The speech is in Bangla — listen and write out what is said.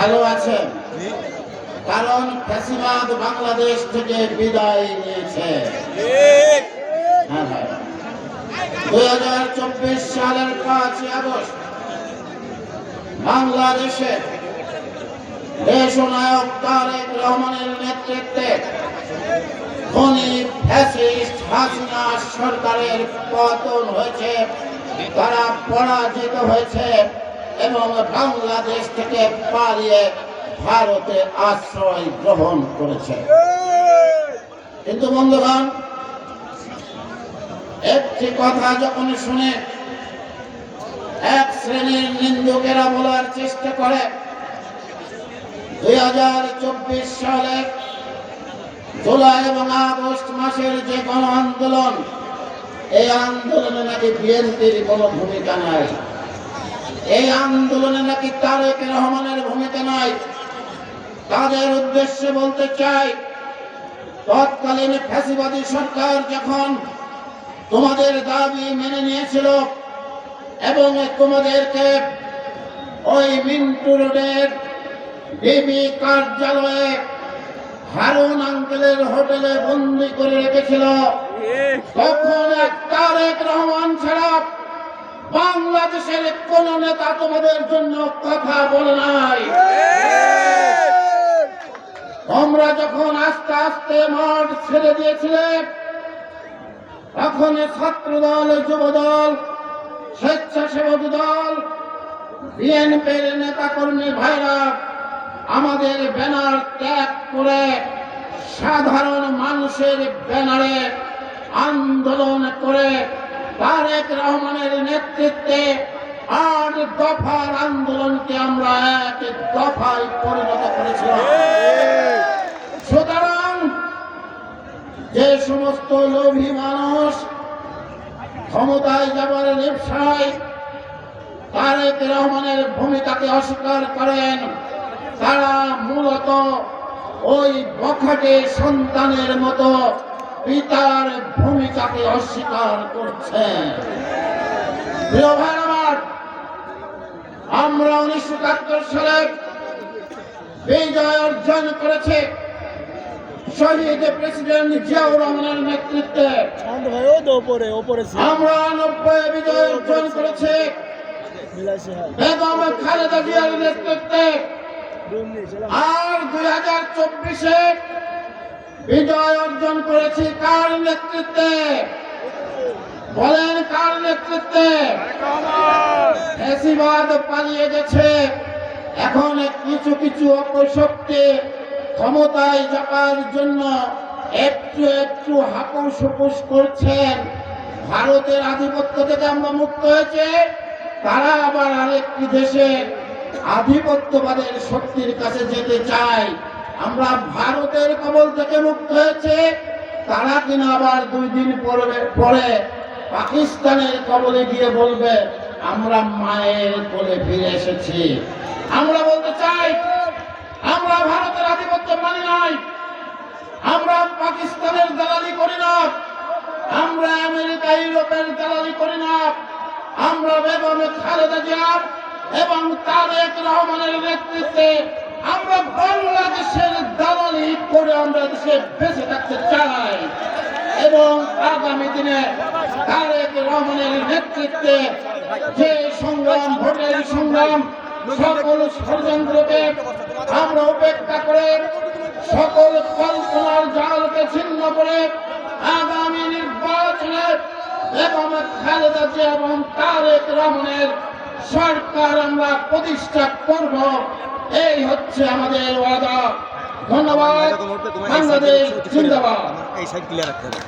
ভালো আছেন? কারণ ফ্যাসিবাদ বাংলাদেশ থেকে বিদায় নিয়েছে। হ্যাঁ দুই হাজার চব্বিশ সালের পাঁচই আগস্ট বাংলাদেশে দেশনায়ক তারেক রহমানের নেতৃত্বে সরকারের পতন হয়েছে, তারা পরাজিত হয়েছে। এবং বাংলাদেশ থেকে পালিয়ে ভারতে আশ্রয় গ্রহণ করেছে। কিন্তু বন্ধুগণ, একটি কথা যখন শুনে এক শ্রেণির নিন্দুকেরা বলার চেষ্টা করে, দুই হাজার চব্বিশ সালে জুলাই এবং আগস্ট মাসের যে গণ আন্দোলন, এই আন্দোলনে নাকি বিএনপির কোনো ভূমিকা নাই। এই আন্দোলনে নাকি তারেক রহমানের ভূমিকা নাই? তাদের উদ্দেশ্যে বলতে চাই তৎকালীন ফ্যাসিবাদী সরকার যখন তোমাদের দাবি মেনে নিয়েছিল এবং তোমাদেরকে ওই মিন্টু রোডের ডিবি কার্যালয়ে হারুন আঙ্কেলের হোটেলে বন্দি করে রেখেছিল তখন এক তারেক রহমান ছাড়া বাংলাদেশের কোন নেতা তোমাদের জন্য কথা বলে নাই। তোমরা যখন আস্তে আস্তে মাঠ ছেড়ে দিয়েছিলে তখন ছাত্র দল যুব দল স্বেচ্ছাসেবক দল, বিএনপির নেতা কর্মী ভাইরা আমাদের ব্যানার ত্যাগ করে সাধারণ মানুষের ব্যানারে আন্দোলন করে তারেক রহমানের নেতৃত্বে আট দফার আন্দোলনকে আমরা এক দফায় পরিণত করেছিলাম। সুতরাং যে সমস্ত লোভী মানুষ ক্ষমতায় যাবার ব্যবসায় তারেক রহমানের ভূমিকাকে অস্বীকার করেন, তারা মূলত ওই বখাটে সন্তানের মতো পিতার ভূমিকাকে অস্বীকার ভাই আমার উনিশশো একাত্তর সালে বিজয় অর্জন করেছে। শহীদ প্রেসিডেন্ট জিয়াউর রহমানের নেতৃত্বে। আমরা নব্বই বিজয় অর্জন করেছে। বেগম খালেদা জিয়ার নেতৃত্বে। আর দুই হাজার চব্বিশে বিজয় অর্জন করেছি কার নেতৃত্বে? বলেন কার নেতৃত্বে? ফ্যাসিবাদ পালিয়ে গেছে। এখন কিছু কিছু অপশক্তি ক্ষমতায় যাবার জন্য একটু একটু হাপুস হুপুস করছেন। ভারতের আধিপত্য থেকে আমরা মুক্ত হয়েছে। তারা আবার আরেকটি দেশের আধিপত্যবাদের শক্তির কাছে যেতে চায়। আমরা ভারতের কবল থেকে মুক্ত হয়েছে। তারা কিনা আবার দুই দিন পরে পরে পাকিস্তানের কবলে গিয়ে বলবে, আমরা মায়ের কোলে ফিরে এসেছি। আমরা বলতে চাই, আমরা ভারতের আধিপত্য মানি নাই। আমরা পাকিস্তানের দালালি করি না। আমরা আমেরিকা, ইউরোপের দালালি করি না। আমরা বেগম খালেদা জিয়া এবং তারেক রহমানের নেতৃত্বে আমরা বাংলাদেশের দালালি করে আমরা দেশে বেঁচে থাকতে চাই। এবং আগামী দিনে তারেক রহমানের নেতৃত্বে যে সংগ্রাম, ভোটের সংগ্রাম, সকল ষড়যন্ত্রকে আমরা উপেক্ষা করে সকল কল্পনার জালকে ছিন্ন করে আগামী নির্বাচনে এবং খালেদা জিয়া এবং তারেক রহমানের সরকার আমরা প্রতিষ্ঠা করব। এই হচ্ছে আমাদের ওয়াদা। ধন্যবাদ। বাংলাদেশ জিন্দাবাদ। এই সাইড ক্লিয়ার রাখতে হবে।